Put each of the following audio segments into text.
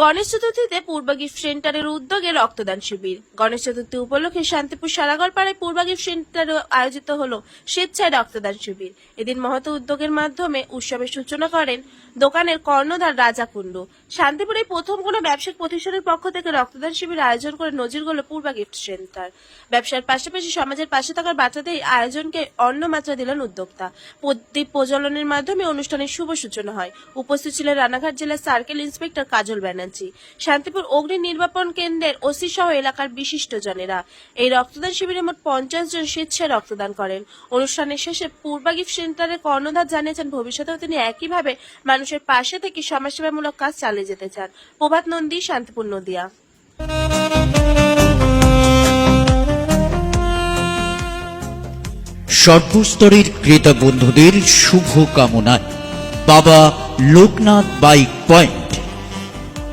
গণেশ চতুর্থীতে পূর্ব gift সেন্টারের উদ্যোগে রক্তদান শিবির। গণেশ চতুর্থী উপলক্ষে শান্তিপুর সারাগড় পাড়ায় পূর্ব গিফট সেন্টারে আয়োজিত হলো স্বেচ্ছায় রক্তদান শিবির। এদিন মহত উদ্যোগের মাধ্যমে উৎসবের সূচনা করেন দোকানের কর্ণধার রাজা কুণ্ডু। শান্তিপুরে প্রথম কোনো ব্যবসায়িক প্রতিষ্ঠানের পক্ষ থেকে রক্তদান শিবির আয়োজন করে নজির গড়ল পূর্বা গিফট সেন্টার। ব্যবসার পাশাপাশি সমাজের পাশে থাকার বাচ্চাদের আয়োজনকে অন্য মাত্রা দিলেন উদ্যোক্তা। প্রদীপ প্রজ্বলনের মাধ্যমে অনুষ্ঠানের শুভ সূচনা হয়। উপস্থিত ছিলেন রানাঘাট জেলার সার্কেল ইন্সপেক্টর কাজল ব্যানার্জি। শান্তিপুর অগ্নি নির্বাপন কেন্দ্রের ওসি সহ এলাকার বিশিষ্ট জনেরা এই রক্তদান শিবিরে মোট পঞ্চাশ জন স্বেচ্ছায় রক্তদান করেন। অনুষ্ঠানের শেষে পূর্বা গিফট সেন্টারের কর্ণধার জানিয়েছেন, ভবিষ্যতেও তিনি একইভাবে মানুষের পাশে থেকে সমাজসেবামূলক কাজ চালিয়ে যেতে চান। প্রভাত নন্দী, শান্তিপুর নদিয়া। সর্বস্তরের ক্রেতা বন্ধুদের শুভ কামনায় বাবা লোকনাথ বাইক পয়েন্ট।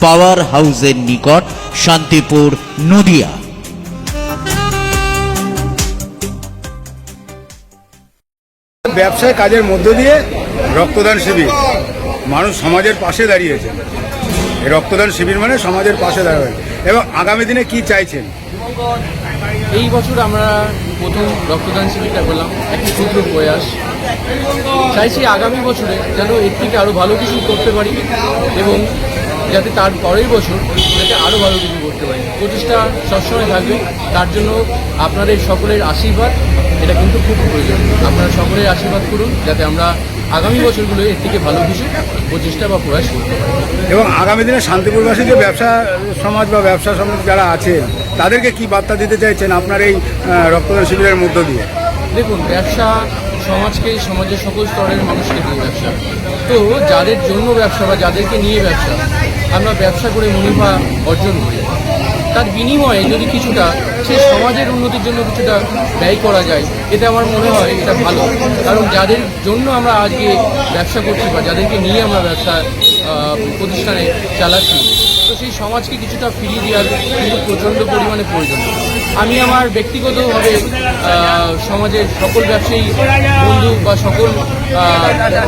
পাওয়ার হাউসের নিকট শান্তিপুর নদিয়া। ব্যবসায় কাজের মধ্য দিয়ে রক্তদান শিবির। মানুষ সমাজের পাশে দাঁড়িয়েছে। এই রক্তদান শিবির মানে সমাজের পাশে দাঁড়াবে। এবং আগামী দিনে কি চাইছেন? এই বছর আমরা প্রথম রক্তদান শিবিরটা করলাম। একটি ক্ষুদ্র প্রয়াস। চাইছি আগামী বছরে যেন এর থেকে আরও ভালো কিছু করতে পারি এবং যাতে তার পরের বছর যাতে আরও ভালো কিছু করতে পারি। প্রচেষ্টা সবসময় থাকবে তার জন্য আপনাদের সকলের আশীর্বাদ এটা কিন্তু খুব প্রয়োজন। আপনারা সকলের আশীর্বাদ করুন যাতে আমরা আগামী বছরগুলো এর থেকে ভালো কিছু প্রচেষ্টা বা প্রয়াস করতে পারি। এবং আগামী দিনে শান্তিপুরবাসী যে ব্যবসা সমাজ বা ব্যবসা সমাজ যারা আছে তাদেরকে কি বার্তা দিতে চাইছেন আপনার এই রক্তদান শিবিরের মধ্য দিয়ে? দেখুন ব্যবসা সমাজকে সমাজের সকল স্তরের মানুষকে দিয়ে ব্যবসা। তো যাদের জন্য ব্যবসা বা যাদেরকে নিয়ে ব্যবসা আমরা ব্যবসা করে মুনিফা অর্জন করি। তার বিনিময়ে যদি কিছুটা সে সমাজের উন্নতির জন্য কিছুটা ব্যয় করা যায় এতে আমার মনে হয় এটা ভালো। কারণ যাদের জন্য আমরা আজকে ব্যবসা করছি বা যাদেরকে নিয়ে আমরা ব্যবসা প্রতিষ্ঠানে চালাচ্ছি তো সেই সমাজকে কিছুটা ফিরিয়ে দেওয়ার কিন্তু প্রচণ্ড পরিমাণে প্রয়োজন। আমি আমার ব্যক্তিগতভাবে সমাজের সকল ব্যবসায়ী বন্ধু বা সকল আহ,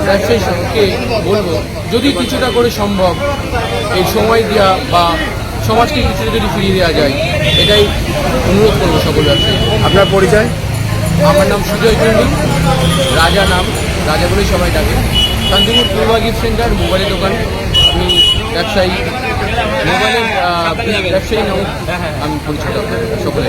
ব্যবসায়ীকে বলব যদি কিছুটা করে সম্ভব এই সময় দেওয়া বা সমাজকে কিছু যদি ফিরিয়ে দেওয়া যায় এটাই অনুরোধ করব সকল ব্যবসায়ী আপনার পরিচয়? আমার নাম সুজয় কুন্ডু রাজা নাম রাজা বলেই সবাই ডাকে। শান্তিপুর পূর্বা গিফট সেন্টার মোবাইলের দোকান। আমি ব্যবসায়ী মোবাইলের ব্যবসায়ী নাম আমি পরিচিত সকলে